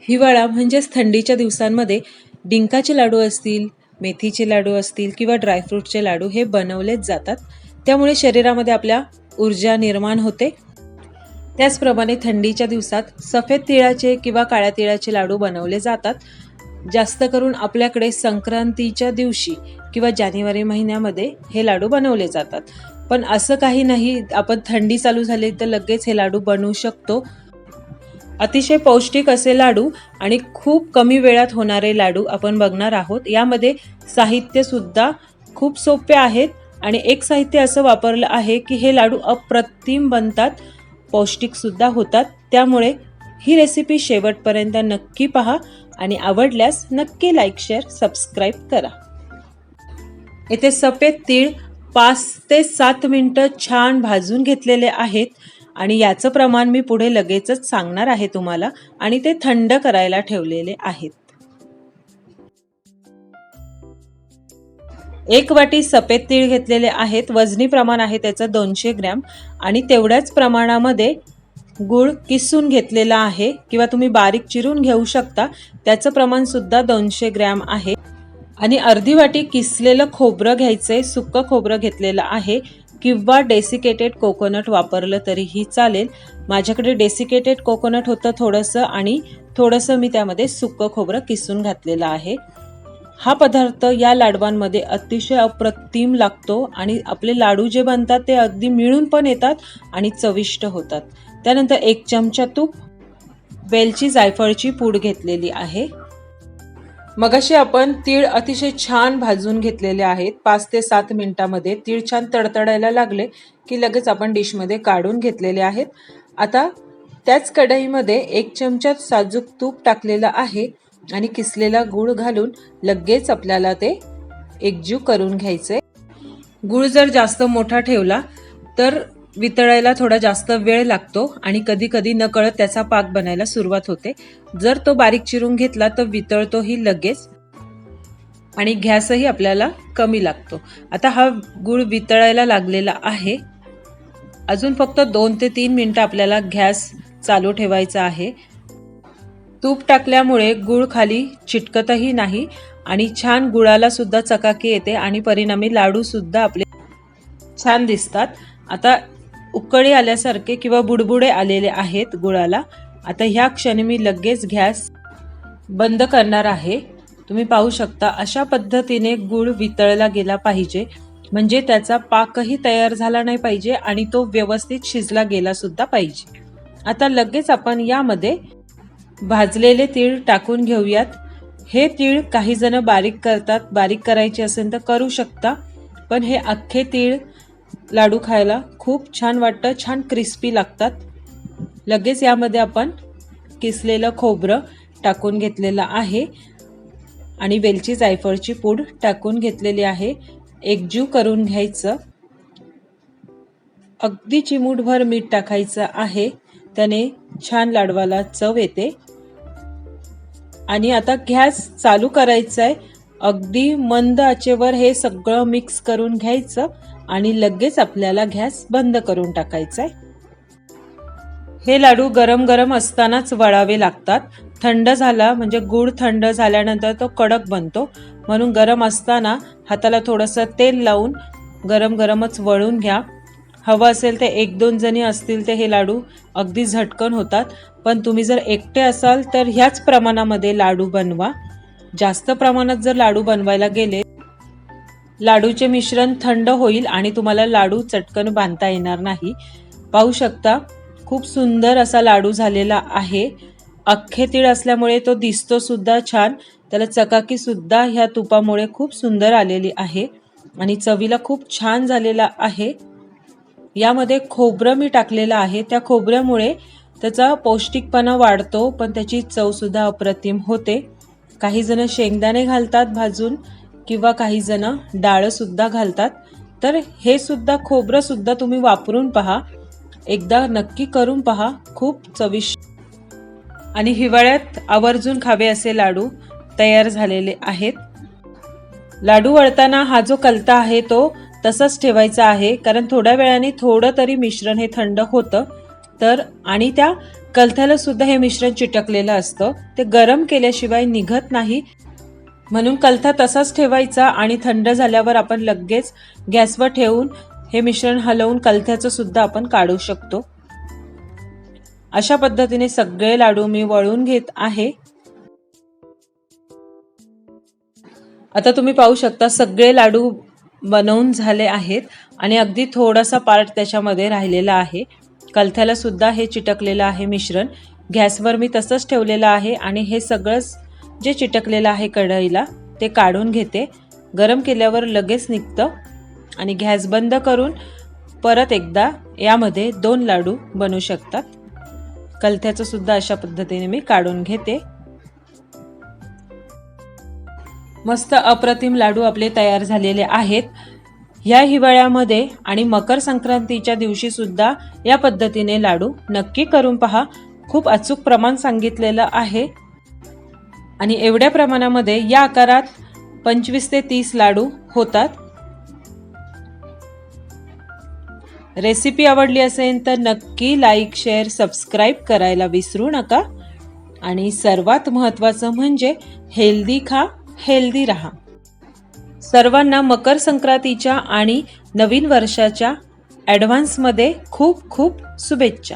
हिवाळा म्हणजेच थंडीच्या दिवसांमध्ये डिंकाचे लाडू असतील मेथीचे लाडू असतील किंवा ड्रायफ्रूटचे लाडू हे बनवलेच जातात. त्यामुळे शरीरामध्ये आपल्या ऊर्जा निर्माण होते. त्याचप्रमाणे थंडीच्या दिवसात सफेद तिळाचे किंवा काळ्या तिळाचे लाडू बनवले जातात. जास्त करून आपल्याकडे संक्रांतीच्या दिवशी किंवा जानेवारी महिन्यामध्ये हे लाडू बनवले जातात. पण असं काही नाही आपण थंडी चालू झाली तर लगेच हे लाडू बनवू शकतो. अतिशय पौष्टिक असे लाडू आणि खूप कमी वेळात होणारे लाडू आपण बघणार आहोत. यामध्ये साहित्यसुद्धा खूप सोपे आहेत आणि एक साहित्य असं वापरलं आहे की हे लाडू अप्रतिम बनतात पौष्टिकसुद्धा होतात. त्यामुळे ही रेसिपी शेवटपर्यंत नक्की पहा आणि आवडल्यास नक्की लाईक शेअर सबस्क्राईब करा. येथे सफेद तीळ पाच ते सात मिनटं छान भाजून घेतलेले आहेत. आणि याचं प्रमाण मी पुढे लगेचच सांगणार आहे तुम्हाला आणि ते थंड करायला ठेवलेले आहेत. एक वाटी सफेद तीळ घेतलेले आहेत. वजनी प्रमाण आहे त्याचं दोनशे ग्रॅम. आणि तेवढ्याच प्रमाणामध्ये गूळ किसून घेतलेला आहे किंवा तुम्ही बारीक चिरून घेऊ शकता. त्याचं प्रमाण सुद्धा दोनशे ग्रॅम आहे. आणि अर्धी वाटी किसलेलं खोबरं घ्यायचंय. सुक्क खोबरं घेतलेलं आहे. किंवा डेसिकेटेड कोकोनट वापरलं तरीही चालेल. माझ्याकडे डेसिकेटेड कोकोनट होतं थोडंसं आणि थोडंसं मी त्यामध्ये सुकं खोबरं किसून घातलेलं आहे. हा पदार्थ या लाडवांमध्ये अतिशय अप्रतिम लागतो आणि आपले लाडू जे बनतात ते अगदी मिळून पण येतात आणि चविष्ट होतात. त्यानंतर एक चमचा तूप वेलची जायफळची पूड घेतलेली आहे. मगाशी आपण तीळ अतिशय छान भाजून घेतलेले आहेत. पाच ते सात मिनिटामध्ये तीळ छान तडतडायला लागले की लगेच आपण डिशमध्ये काढून घेतलेले आहेत. आता त्याच कढईमध्ये एक चमचा साजूक तूप टाकलेलं आहे आणि किसलेला गूळ घालून लगेच आपल्याला ते एकजीव करून घ्यायचे. गूळ जर जास्त मोठा ठेवला तर वितळायला थोडा जास्त वेळ लागतो आणि कधी कधी नकळत त्याचा पाक बनायला सुरुवात होते. जर तो बारीक चिरून घेतला तर वितळतोही लगेच आणि घ्यासही आपल्याला कमी लागतो. आता हा गूळ वितळायला लागलेला आहे. अजून फक्त दोन ते तीन मिनटं आपल्याला गॅस चालू ठेवायचा आहे. तूप टाकल्यामुळे गूळ खाली चिटकतही नाही आणि छान गुळाला सुद्धा चकाकी येते आणि परिणामी लाडू सुद्धा आपले छान दिसतात. आता उकळी आल्यासारखे किंवा बुडबुडे आलेले आहेत गुळाला. आता ह्या क्षणी मी लगेच गॅस बंद करणार आहे. तुम्ही पाहू शकता अशा पद्धतीने गुळ वितळला गेला पाहिजे. म्हणजे त्याचा पाकही तयार झाला नाही पाहिजे आणि तो व्यवस्थित शिजला गेला सुद्धा पाहिजे. आता लगेच आपण यामध्ये भाजलेले तीळ टाकून घेऊयात. हे तीळ काही जण बारीक करतात. बारीक करायचे असेल तर करू शकता. पण हे अख्खे तीळ लाडू खायला खूप छान वाटतं छान क्रिस्पी लागतात. लगेच यामध्ये आपण किसलेलं खोबरं टाकून घेतलेलं आहे आणि वेलची जायफळची पूड टाकून घेतलेली आहे. एकजीव करून घ्यायचं. अगदी चिमूटभर मीठ टाकायचं आहे. त्याने छान लाडवाला चव येते. आणि आता गॅस चालू करायचा आहे अगदी मंद आचेवर हे सगळं मिक्स करून घ्यायचं आणि लगेच आपल्याला गॅस बंद करून टाकायचा आहे हे लाडू गरम गरम असतानाच वळावे लागतात. थंड झाला म्हणजे गूळ थंड झाल्यानंतर तो कडक बनतो. म्हणून गरम असताना हाताला थोडंसं तेल लावून गरम गरमच वळून घ्या. हवं असेल ते एक दोन जणी असतील ते हे लाडू अगदी झटकन होतात. पण तुम्ही जर एकटे असाल तर ह्याच प्रमाणामध्ये लाडू बनवा. जास्त प्रमाणात जर लाडू बनवायला गेले लाडूचे मिश्रण थंड होईल आणि तुम्हाला लाडू चटकन बांधता येणार नाही. पाहू शकता खूप सुंदर असा लाडू झालेला आहे. अख्खे तीळ असल्यामुळे तो दिसतो सुद्धा छान. त्याला चकाकी सुद्धा ह्या तुपामुळे खूप सुंदर आलेली आहे आणि चवीला खूप छान झालेला आहे. यामध्ये खोबरं मी टाकलेलं आहे. त्या खोबऱ्यामुळे त्याचा पौष्टिकपणा वाढतो पण त्याची चवसुद्धा अप्रतिम होते. काही जण शेंगदाणे घालतात भाजून किंवा काही जण डाळसुद्धा घालतात. तर हे सुद्धा खोबरंसुद्धा तुम्ही वापरून पहा. एकदा नक्की करून पहा. खूप चविष्ट. आणि हिवाळ्यात आवर्जून खावे असे लाडू तयार झालेले आहेत. लाडू वळताना हा जो कलता आहे तो तसाच ठेवायचा आहे. कारण थोड्या वेळाने थोडं तरी मिश्रण हे थंड होतं. तर आणि त्या कलथ्याला सुद्धा हे मिश्रण चिटकलेलं असतं. ते गरम केल्याशिवाय निघत नाही. म्हणून कलथा तसाच ठेवायचा आणि थंड झाल्यावर आपण लगेच गॅसवर ठेवून हे मिश्रण हलवून कलथ्याचं सुद्धा आपण काढू शकतो. अशा पद्धतीने सगळे लाडू मी वळून घेत आहे. आता तुम्ही पाहू शकता सगळे लाडू बनवून झाले आहेत आणि अगदी थोडासा पार्ट त्याच्यामध्ये राहिलेला आहे. कलथ्याला सुद्धा हे चिटकलेलं आहे मिश्रण. गॅसवर मी तसंच ठेवलेलं आहे आणि हे सगळंच जे चिटकलेलं आहे कढईला ते काढून घेते. गरम केल्यावर लगेच निघतं आणि गॅस बंद करून परत एकदा यामध्ये दोन लाडू बनवू शकतात. कलथ्याचं सुद्धा अशा पद्धतीने मी काढून घेते. मस्त अप्रतिम लाडू आपले तयार झालेले आहेत. ह्या हिवाळ्यामध्ये आणि मकर संक्रांतीच्या दिवशी सुद्धा या पद्धतीने लाडू नक्की करून पहा. खूप अचूक प्रमाण सांगितलेलं आहे. आणि एवढ्या प्रमाणामध्ये या आकारात पंचवीस ते तीस लाडू होतात. रेसिपी आवडली असेल तर नक्की लाईक शेअर सबस्क्राईब करायला विसरू नका. आणि सर्वात महत्त्वाचं म्हणजे हेल्दी खा हेल्दी राहा. सर्वांना मकर संक्रांतीच्या आणि नवीन वर्षाच्या ॲडव्हान्समध्ये खूप खूप शुभेच्छा.